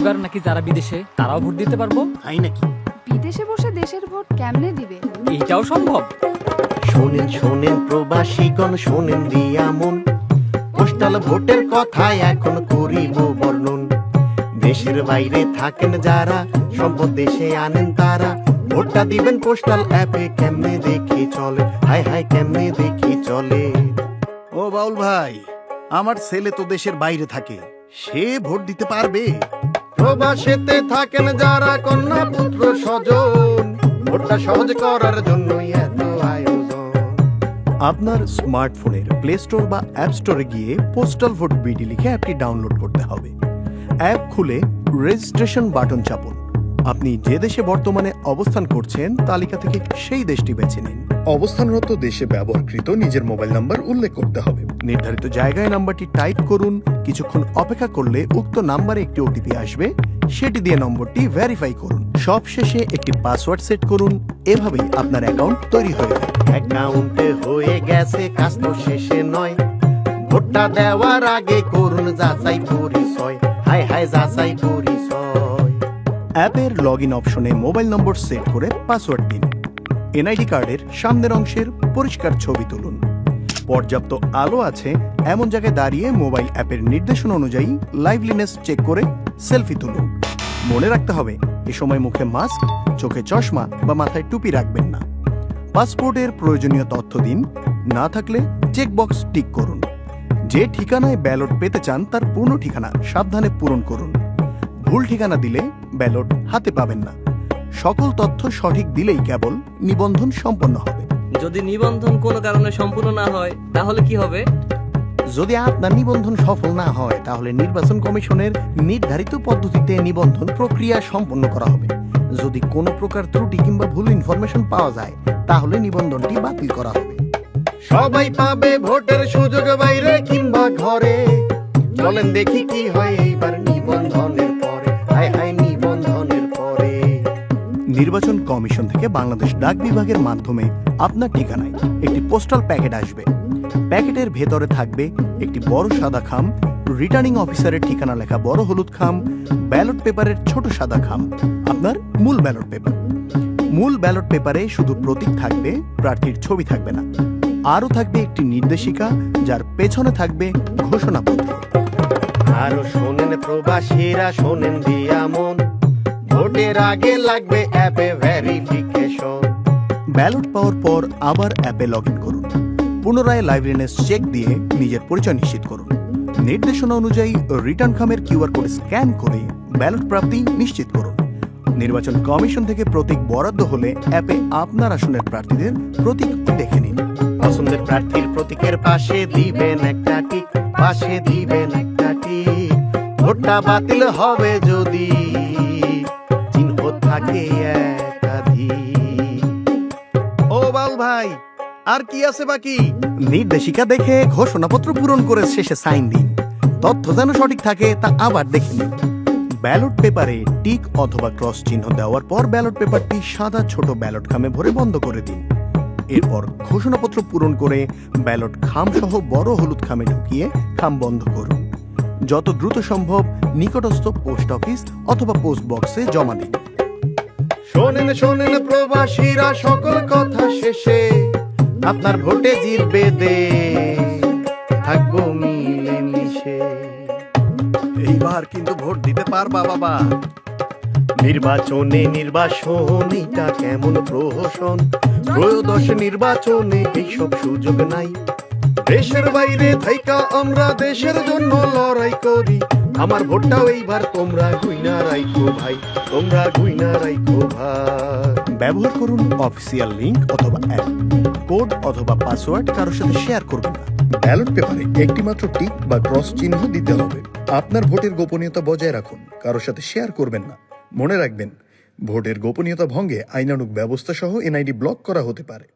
এইবার নাকি যারা বিদেশে তারাও ভোট দিতে পারব। তাই নাকি? বিদেশে বসে দেশের ভোট কেমনে দিবে? এইটাও সম্ভব। শোনেন শোনেন প্রবাসীগণ শোনেন দিয়া মন। পোস্টাল ভোটের কথা এখন করিব বর্ণন। দেশের বাইরে থাকেন যারা সম্পদ দেশে আনেন তারা। ভোটটা দিবেন পোস্টাল অ্যাপে কেমনে দেখি চলে? হাই হাই কেমনে দেখি চলে? ও বাউল ভাই আমার ছেলে তো দেশের বাইরে থাকে। সে ভোট দিতে পারবে? প্রবাসেতে থাকেন যারা কন্যা পুত্র স্বজন। ভোটটা সহজ করার জন্যই এত আপনার স্মার্টফোনের প্লে স্টোর বা অ্যাপ স্টোরে গিয়ে পোস্টাল ভোট বিডি লিখে অ্যাপটি ডাউনলোড করতে হবে। অ্যাপ খুলে রেজিস্ট্রেশন বাটন চাপুন। আপনি যে দেশে বর্তমানে অবস্থান করছেন তালিকা থেকে সেই দেশটি বেছে নিন। অবস্থানরত দেশে ব্যবহারকৃত নিজের মোবাইল নাম্বার উল্লেখ করতে হবে। নির্ধারিত জায়গায় নাম্বারটি টাইপ করুন। কিছুক্ষণ অপেক্ষা করলে উক্ত নাম্বারে একটি ওটিপি আসবে। সেটি দিয়ে নম্বরটি ভেরিফাই করুন। সবশেষে একটি পাসওয়ার্ড সেট করুন। এভাবেই আপনার অ্যাকাউন্ট তৈরি হয়ে যাবে অ্যাকাউন্টে হয়ে গেছে কাজ তো শেষে নয়। ভোটটা দেওয়ার আগে করুন যাচাই পরিচয়। হাই হাই যাচাই পরিচয় অ্যাপের লগ ইন অপশনে মোবাইল নম্বর সেট করে পাসওয়ার্ড দিন। এনআইডি কার্ডের সামনের অংশের পরিষ্কার ছবি তুলুন। পর্যাপ্ত আলো আছে, এমন জায়গায় দাঁড়িয়ে মোবাইল অ্যাপের নির্দেশনা অনুযায়ী লাইভলিনেস চেক করে সেলফি তুলুন। মনে রাখতে হবে, এ সময় মুখে মাস্ক, চোখে চশমা বা মাথায় টুপি রাখবেন না। পাসপোর্টের প্রয়োজনীয় তথ্য দিন, না থাকলে চেকবক্স টিক করুন। যে ঠিকানায় ব্যালট পেতে চান তার পূর্ণ ঠিকানা সাবধানে পূরণ করুন। ভুল ঠিকানা দিলে ব্যালট হাতে পাবেন না। সকল তথ্য সঠিক দিলেই কেবল নিবন্ধন সম্পন্ন হবে। যদি নিবন্ধন কোনো কারণে সম্পূর্ণ না হয় তাহলে কি হবে? যদি আপনার নিবন্ধন সফল না হয় তাহলে নির্বাচন কমিশনের নির্ধারিত পদ্ধতিতে নিবন্ধন প্রক্রিয়া সম্পন্ন করা হবে। যদি কোনো প্রকার ত্রুটি কিংবা ভুল ইনফরমেশন পাওয়া যায় তাহলে নিবন্ধনটি বাতিল করা হবে। সবাই পাবে ভোটের সুযোগ বাইরে কিংবা ঘরে। চলেন দেখি কি হয় এইবার নির্বাচন কমিশন থেকে বাংলাদেশ ডাক বিভাগের মাধ্যমে আপনার ঠিকানায় একটি পোস্টাল প্যাকেট আসবে। প্যাকেটের ভেতরে থাকবে একটি বড় সাদা খাম, রিটার্নিং অফিসারের ঠিকানা লেখা বড় হলুদ খাম, ব্যালট পেপারের ছোট সাদা খাম, আপনার মূল ব্যালট পেপার। মূল ব্যালট পেপারে শুধু প্রতীক থাকবে, প্রার্থীর ছবি থাকবে না। আরও থাকবে একটি নির্দেশিকা, যার পেছনে থাকবে ঘোষণাপত্র। আরও শোনেন প্রবাসীরা, শোনেন দিয়া মন। ভোটের আগে লাগবে অ্যাপে ভেরিফিকেশন ব্যালট পাওয়ার পর আবার অ্যাপে লগ করুন। পুনরায় লাইভলিনেস চেক দিয়ে নিজের পরিচয় নিশ্চিত করুন। নির্দেশনা অনুযায়ী রিটার্ন খামের কিউআর কোড স্ক্যান করে ব্যালট প্রাপ্তি নিশ্চিত করুন। নির্বাচন কমিশন থেকে প্রতীক বরাদ্দ হলে অ্যাপে আপনার আসনের প্রার্থীদের প্রতীক দেখে নিন। পছন্দের প্রার্থীর প্রতীকের পাশে দিবেন একটা টিক পাশে দিবেন একটা টিক ভোটটা বাতিল হবে যদি থাকে ও বাল ভাই, আর কি আছে বাকি? নির্দেশিকা দেখে ঘোষণাপত্র পূরণ করে শেষে সাইন দিন। তথ্য যেন সঠিক থাকে, তা আবার দেখে নিন। ব্যালট পেপারে টিক অথবা ক্রস চিহ্ন দেওয়ার পর ব্যালট পেপারটি সাদা ছোট ব্যালট খামে ভরে বন্ধ করে দিন। এরপর ঘোষণাপত্র পূরণ করে ব্যালট খাম সহ বড় হলুদ খামে ঢুকিয়ে খাম বন্ধ করুন। যত দ্রুত সম্ভব নিকটস্থ পোস্ট অফিস অথবা পোস্ট বক্সে জমা দিন। শোনেন শোনেন প্রবাসীরা সকল কথা শেষে আপনার ভোটে জিতবে দে। থাকব মিলে মিশে। এইবার কিন্তু ভোট দিতে পারবা বাবা। নির্বাচনে নির্বাচন এটা কেমন প্রহসন? ত্রয়োদশ নির্বাচনে এইসব সুযোগ নাই। দেশের বাইরে থাইকা আমরা দেশের জন্য লড়াই করি। আমার ভোটটাও এইবার তোমরা গুইনা রাইখো ভাই তোমরা গুইনা রাইখো ভাই। ব্যবহার করুন অফিসিয়াল লিংক অথবা অ্যাপ কোড অথবা পাসওয়ার্ড কারোর সাথে শেয়ার করবেন না। ব্যালট পেপারে একটিমাত্র টিক বা ক্রস চিহ্ন দিতে হবে। আপনার ভোটের গোপনীয়তা বজায় রাখুন কারোর সাথে শেয়ার করবেন না। মনে রাখবেন ভোটের গোপনীয়তা ভঙ্গে আইনানুগ ব্যবস্থা সহ এনআইডি ব্লক করা হতে পারে।